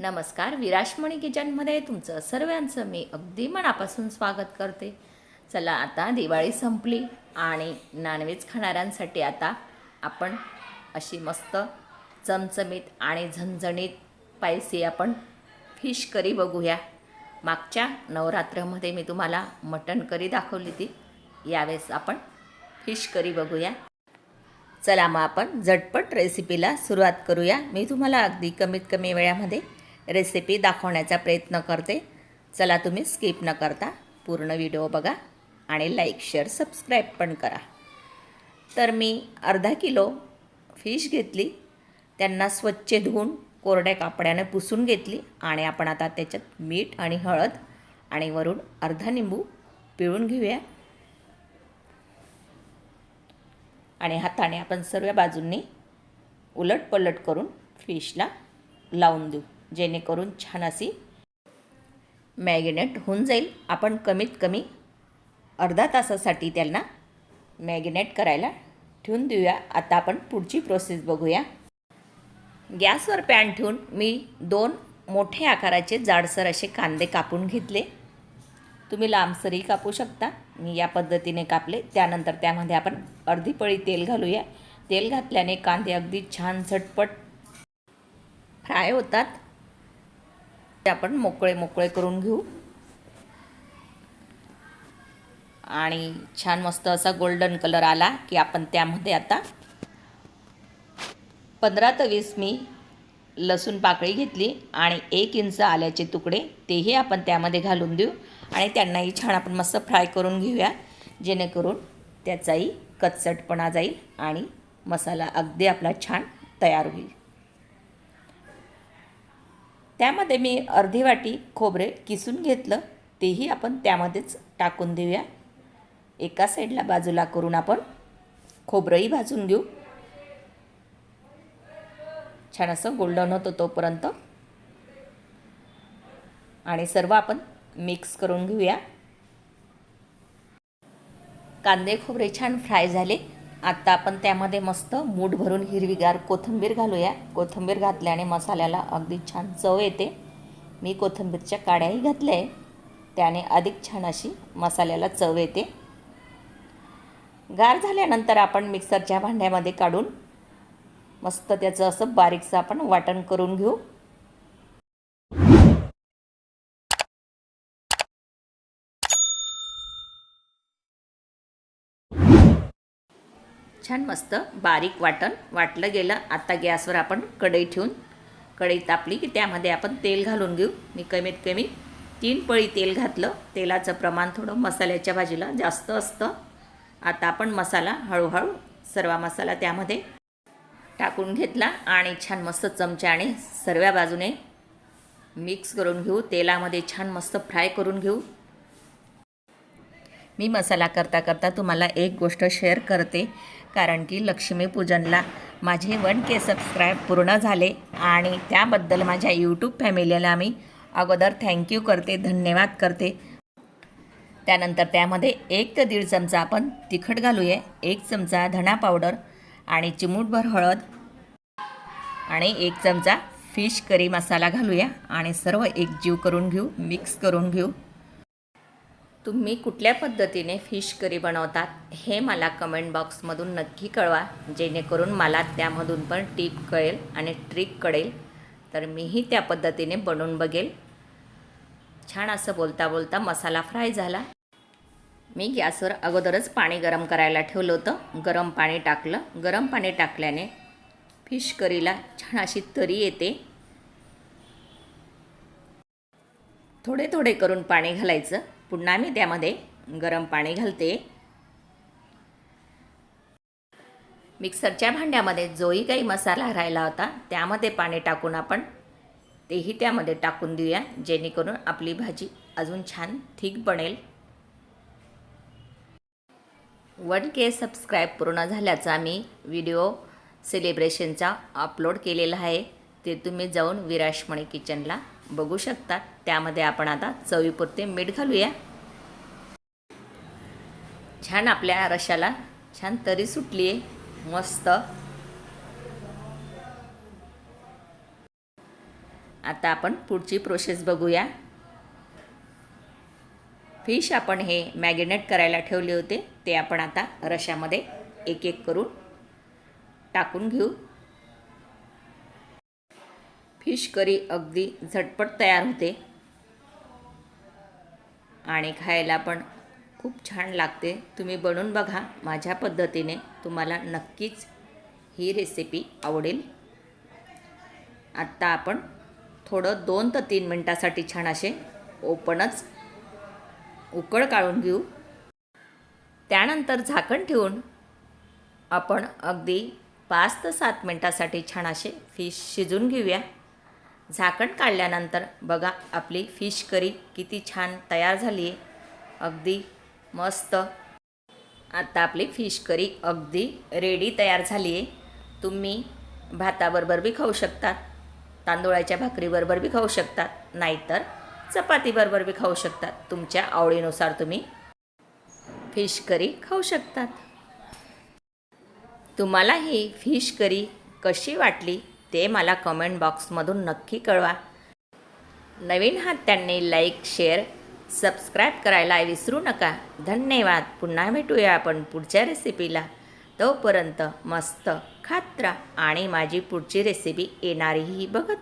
नमस्कार विराशमणी किचनमध्ये तुमचं सर्वांचं मी अगदी मनापासून स्वागत करते. चला आता दिवाळी संपली आणि नॉनव्हेज खाणाऱ्यांसाठी आता आपण अशी मस्त चमचमीत आणि झणझणीत पायसी आपण फिश करी बघूया. मागच्या नवरात्रमध्ये मी तुम्हाला मटण करी दाखवली ती यावेळेस आपण फिश करी बघूया. चला मग आपण झटपट रेसिपीला सुरुवात करूया. मी तुम्हाला अगदी कमीत कमी वेळामध्ये रेसिपी दाखवण्याचा प्रयत्न करते. चला तुम्ही स्किप न करता पूर्ण व्हिडिओ बघा आणि लाईक शेअर सबस्क्राईब पण करा. तर मी अर्धा किलो फिश घेतली. त्यांना स्वच्छ धुवून कोरड्या कापड्याने पुसून घेतली आणि आपण आता त्याच्यात मीठ आणि हळद आणि वरून अर्धा निंबू पिळून घेऊया. आणि हाताने आपण सर्व बाजूंनी उलट पलट करून फिशला लावून देऊ. जेणेकरून छान अशी मॅगिनेट होऊन जाईल. आपण कमीत कमी अर्धा तासासाठी त्यांना मॅगिनेट करायला ठेवून देऊया. आता आपण पुढची प्रोसेस बघूया. गॅसवर पॅन ठेवून मी दोन मोठे आकाराचे जाडसर असे कांदे कापून घेतले. तुम्ही लांबसरही कापू शकता. मी या पद्धतीने कापले. त्यानंतर त्यामध्ये आपण अर्धी पळी तेल घालूया. तेल घातल्याने कांदे अगदी छान झटपट फ्राय होतात. ते आपण मोकळे मोकळे करून घेऊ. आणि छान मस्त असा गोल्डन कलर आला की आपण त्यामध्ये आता पंधरा ते वीस मी लसूण पाकळी घेतली आणि एक इंच आल्याचे तुकडे तेही आपण त्यामध्ये घालून देऊ. आणि त्यांनाही छान आपण मस्त फ्राय करून घेऊया जेणेकरून त्याचाही कचटपणा जाईल आणि मसाला अगदी आपला छान तयार होईल. त्यामध्ये मी अर्धी वाटी खोबरे किसून घेतलं. तेही आपण त्यामध्येच टाकून देऊया. एका साईडला बाजूला करून आपण खोबरंही भाजून घेऊ. छान असं गोल्डन होतं तोपर्यंत. आणि सर्व आपण मिक्स करून घेऊया. कांदे खोबरे छान फ्राय झाले. आत्ता आपण त्यामध्ये मस्त मूठ भरून हिरवीगार कोथिंबीर घालूया. कोथिंबीर घातल्याने मसाल्याला अगदी छान चव येते. मी कोथिंबीरच्या काड्याही घातल्या आहे त्याने अधिक छान अशी मसाल्याला चव येते. गार झाल्यानंतर आपण मिक्सरच्या भांड्यामध्ये काढून मस्त त्याचं असं बारीकसं आपण वाटण करून घेऊ. छान मस्त बारीक वाटण वाटलं गेलं. आता गॅसवर आपण कढई ठेवून कढई तापली की त्यामध्ये आपण तेल घालून घेऊ. मी कमीत कमी तीन पळी तेल घातलं. तेलाचं प्रमाण थोडं मसाल्याच्या भाजीला जास्त असतं. आता आपण मसाला हळूहळू सर्व मसाला त्यामध्ये टाकून घेतला आणि छान मस्त चमच्याने सर्व्या बाजूने मिक्स करून घेऊ. तेलामध्ये छान मस्त फ्राय करून घेऊ. मी मसाला करता करता तुम्हाला एक गोष्ट शेअर करते. कारण की लक्ष्मीपूजनला माझे वन के सबस्क्राईब पूर्ण झाले आणि त्याबद्दल माझ्या यूट्यूब फॅमिलीला मी अगोदर थँक्यू करते धन्यवाद करते. त्यानंतर त्यामध्ये एक ते दीड चमचा आपण तिखट घालूया एक चमचा धणा पावडर आणि चिमूटभर हळद आणि एक चमचा फिश करी मसाला घालूया आणि सर्व एकजीव करून घेऊ मिक्स करून घेऊ. तुम्ही कुठल्या पद्धतीने फिश करी बनवतात हे मला कमेंट बॉक्समधून नक्की कळवा जेणेकरून मला त्यामधून पण टीप कळेल आणि ट्रिक कळेल. तर मीही त्या पद्धतीने बनवून बघेल. छान असं बोलता बोलता मसाला फ्राय झाला. मी गॅसवर अगोदरच पाणी गरम करायला ठेवलं होतं. गरम पाणी टाकलं. गरम पाणी टाकल्याने फिश करीला छान अशी तरी येते. थोडे थोडे करून पाणी घालायचं. पुन्हा मी त्यामध्ये गरम पाणी घालते. मिक्सरच्या भांड्यामध्ये जोही काही मसाला राहिला होता त्यामध्ये पाणी टाकून आपण तेही त्यामध्ये टाकून देऊया जेणेकरून आपली भाजी अजून छान थिक बनेल. वन के सबस्क्राईब पूर्ण झाल्याचा मी व्हिडिओ सेलिब्रेशनचा अपलोड केलेला आहे ते तुम्ही जाऊन विराशमणी किचनला बघू शकता त्यामध्ये आपण आता चवीपुरते मीठ घालूया. छान आपल्या रशाला छान तरी सुटली आहे मस्त. आता आपण पुढची प्रोसेस बघूया. फिश आपण हे मॅगिनेट करायला ठेवले होते. ते आपण आता रशामध्ये एक एक करून टाकून घेऊ. फिश करी अगदी झटपट तयार होते. आणि खायला पण खूप छान लागते. तुम्ही बनवून बघा माझ्या पद्धतीने. तुम्हाला नक्कीच ही रेसिपी आवडेल. आत्ता आपण थोडं दोन ते तीन मिनटासाठी छान असे ओपनच उकळ काढून घेऊ. त्यानंतर झाकण ठेवून आपण अगदी पाच ते सात मिनटासाठी छान असे फिश शिजून घेऊया. झाकण काढल्यानंतर बघा आपली फिश करी किती छान तयार झाली आहे. अगदी मस्त. आता आपली फिश करी अगदी रेडी तयार झाली आहे. तुम्ही भाताबरोबर बी खाऊ शकतात तांदूळाच्या भाकरीबरोबर बी खाऊ शकतात नाहीतर चपातीबरोबर बी खाऊ शकतात तुमच्या आवडीनुसार तुम्ही फिश करी खाऊ शकतात. तुम्हाला ही फिश करी कशी वाटली? ते मला कमेंट बॉक्समधून नक्की कळवा. नवीन हात त्यांनी लाईक शेअर सबस्क्राईब करायला विसरू नका. धन्यवाद. पुन्हा भेटूया आपण पुढच्या रेसिपीला तोपर्यंत मस्त खात्रा आणि माझी पुढची रेसिपी येणारीही बघत